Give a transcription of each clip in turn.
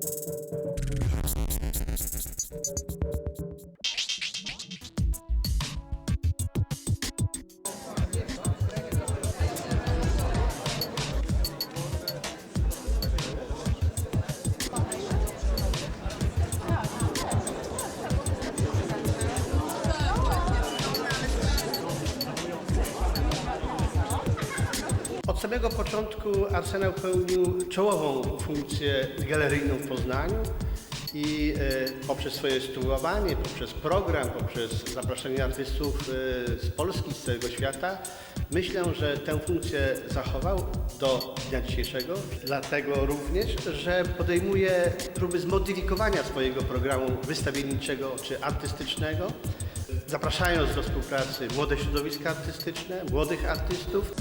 Od samego początku Arsenał pełnił czołową funkcję galeryjną w Poznaniu i e, poprzez swoje stylowanie, poprzez program, poprzez zapraszanie artystów e, z Polski, z całego świata, myślę, że tę funkcję zachował do dnia dzisiejszego, dlatego również, że podejmuje próby zmodyfikowania swojego programu wystawienniczego czy artystycznego, zapraszając do współpracy młode środowiska artystyczne, młodych artystów.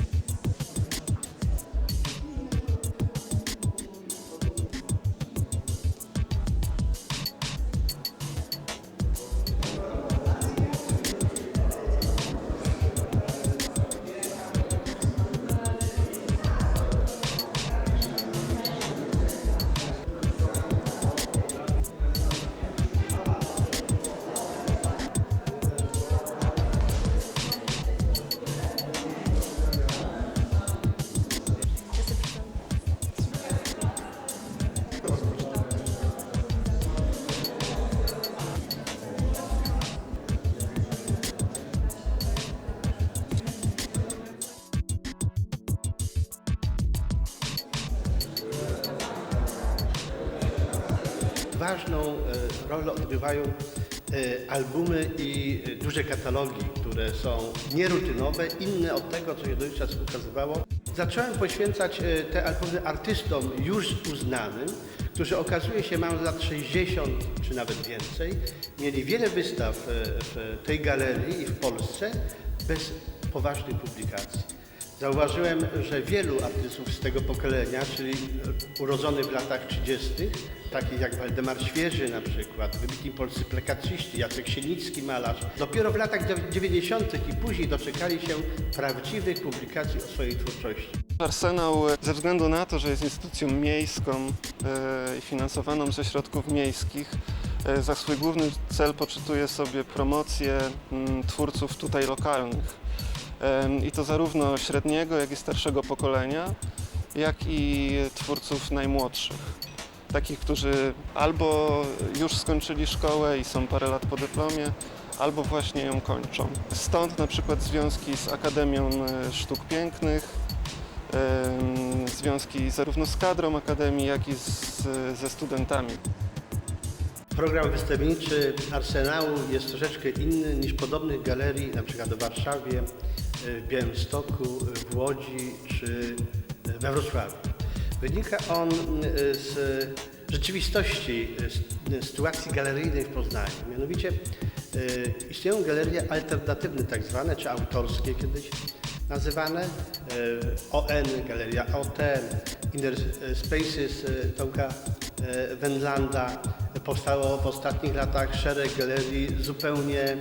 Ważną e, rolę odgrywają e, albumy i e, duże katalogi, które są nierutynowe, inne od tego, co się dotychczas ukazywało. Zacząłem poświęcać te albumy artystom już uznanym, którzy okazuje się mają lat 60 czy nawet więcej. Mieli wiele wystaw w tej galerii i w Polsce bez poważnej publikacji. Zauważyłem, że wielu artystów z tego pokolenia, czyli urodzonych w latach 30., takich jak Waldemar Świeży na przykład, wybitni polscy plakaciści, Jacek Sienicki, malarz, dopiero w latach 90. i później doczekali się prawdziwych publikacji o swojej twórczości. Arsenał e, ze względu na to, że jest instytucją miejską e, i finansowaną ze środków miejskich, e, za swój główny cel poczytuje sobie promocję mm, twórców tutaj lokalnych. I to zarówno średniego, jak i starszego pokolenia, jak i twórców najmłodszych. Takich, którzy albo już skończyli szkołę i są parę lat po dyplomie, albo właśnie ją kończą. Stąd na przykład związki z Akademią e, Sztuk Pięknych, związki zarówno z kadrą Akademii, jak i z, ze studentami. Program wystawienniczy Arsenału jest troszeczkę inny niż podobnych galerii, na przykład w Warszawie, w Białymstoku, w Łodzi czy we Wrocławiu. Wynika on z rzeczywistości z sytuacji galeryjnej w Poznaniu. Mianowicie istnieją galerie alternatywne tak zwane, czy autorskie kiedyś nazywane. ON, Galeria OT, Inner Spaces Tomka Wendlanda. Powstało w ostatnich latach szereg galerii zupełnie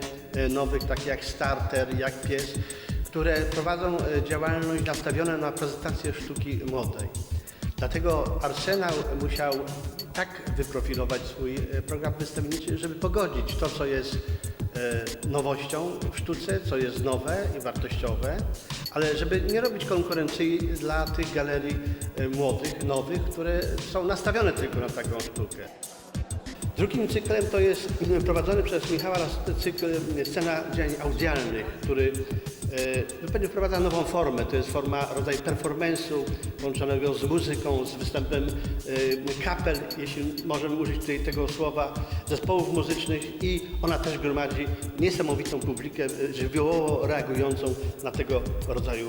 nowych, takich jak Starter, jak Pies, które prowadzą e, działalność nastawioną na prezentację sztuki młodej. Dlatego Arsenał musiał tak wyprofilować swój e, program wystawienniczy, żeby pogodzić to, co jest e, nowością w sztuce, co jest nowe i wartościowe, ale żeby nie robić konkurencji dla tych galerii młodych, nowych, które są nastawione tylko na taką sztukę. Drugim cyklem to jest prowadzony przez Michała cykl Scena działań audialnych, który e, zupełnie wprowadza nową formę. To jest forma, rodzaj performance'u połączonego z muzyką, z występem e, kapel, jeśli możemy użyć tutaj tego słowa, zespołów muzycznych i ona też gromadzi niesamowitą publikę e, żywiołowo reagującą na tego rodzaju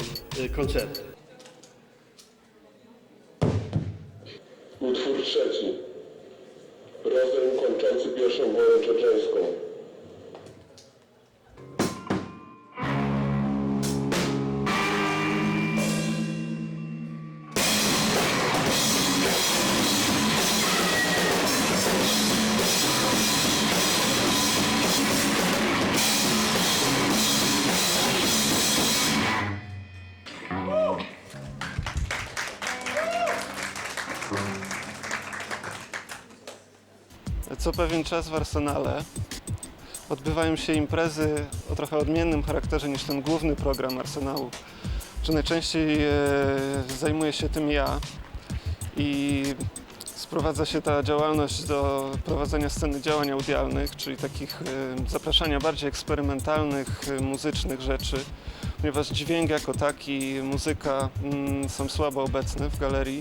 koncerty. Co pewien czas w Arsenale odbywają się imprezy o trochę odmiennym charakterze niż ten główny program Arsenału. Czy najczęściej e, zajmuję się tym ja i sprowadza się ta działalność do prowadzenia sceny działań audialnych, czyli takich e, zapraszania bardziej eksperymentalnych, e, muzycznych rzeczy, ponieważ dźwięk jako taki, muzyka mm, są słabo obecne w galerii.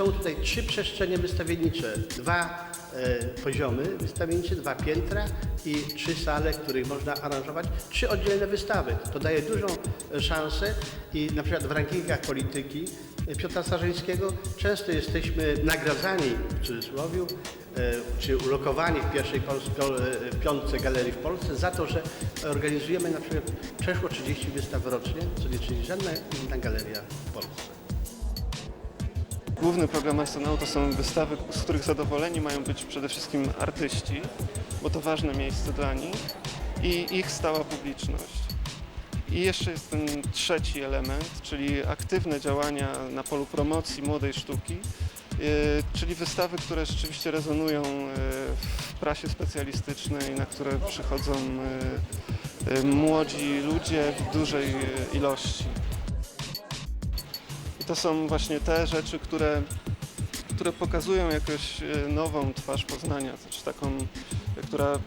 Są tutaj trzy przestrzenie wystawiennicze, dwa e, poziomy wystawiennicze, dwa piętra i trzy sale, w których można aranżować trzy oddzielne wystawy. To daje dużą szansę i na przykład w rankingach polityki e, Piotra Starzyńskiego często jesteśmy nagradzani w cudzysłowie, e, czy ulokowani w pierwszej piątce galerii w Polsce za to, że organizujemy na przykład przeszło 30 wystaw rocznie, co nie czyni żadna inna galeria w Polsce. Główny program Arsenału to są wystawy, z których zadowoleni mają być przede wszystkim artyści, bo to ważne miejsce dla nich i ich stała publiczność. I jeszcze jest ten trzeci element, czyli aktywne działania na polu promocji młodej sztuki, yy, czyli wystawy, które rzeczywiście rezonują yy, w prasie specjalistycznej, na które przychodzą yy, młodzi ludzie w dużej ilości. To są właśnie te rzeczy, które, które pokazują jakoś e, nową twarz Poznania, znaczy taką, e, która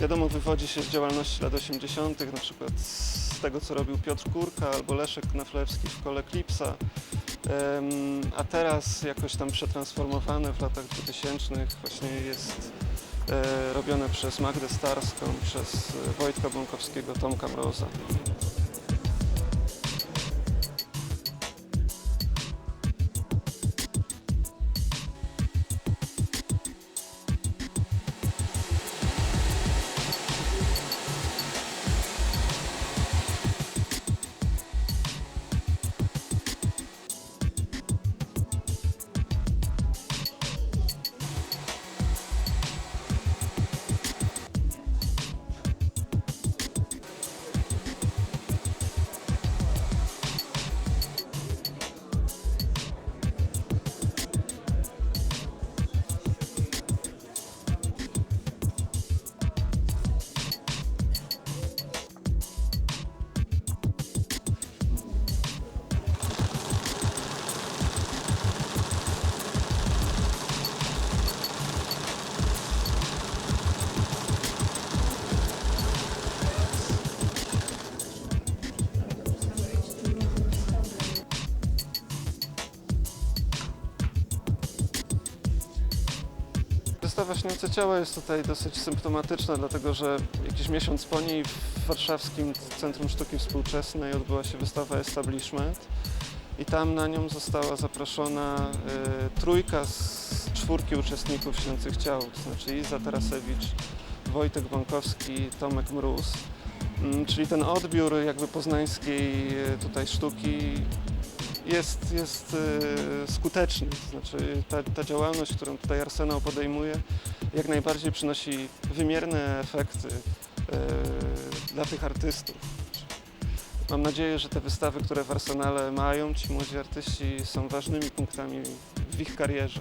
wiadomo wywodzi się z działalności lat 80., na przykład z tego, co robił Piotr Kurka albo Leszek Knaflewski w kole Klipsa, a teraz jakoś tam przetransformowane w latach 2000 właśnie jest e, robione przez Magdę Starską, przez Wojtka Bąkowskiego, Tomka Mroza. Wystawa Śniące Ciała jest tutaj dosyć symptomatyczna, dlatego że jakiś miesiąc po niej w warszawskim Centrum Sztuki Współczesnej odbyła się wystawa Establishment i tam na nią została zaproszona y, trójka z czwórki uczestników Śniących Ciał, to znaczy Iza Tarasewicz, Wojtek Bąkowski, Tomek Mróz. Mm, Czyli ten odbiór jakby poznańskiej y, tutaj sztuki jest, jest e, skuteczny. To znaczy ta, ta działalność, którą tutaj Arsenał podejmuje, jak najbardziej przynosi wymierne efekty e, dla tych artystów. Mam nadzieję, że te wystawy, które w Arsenale mają ci młodzi artyści są ważnymi punktami w ich karierze.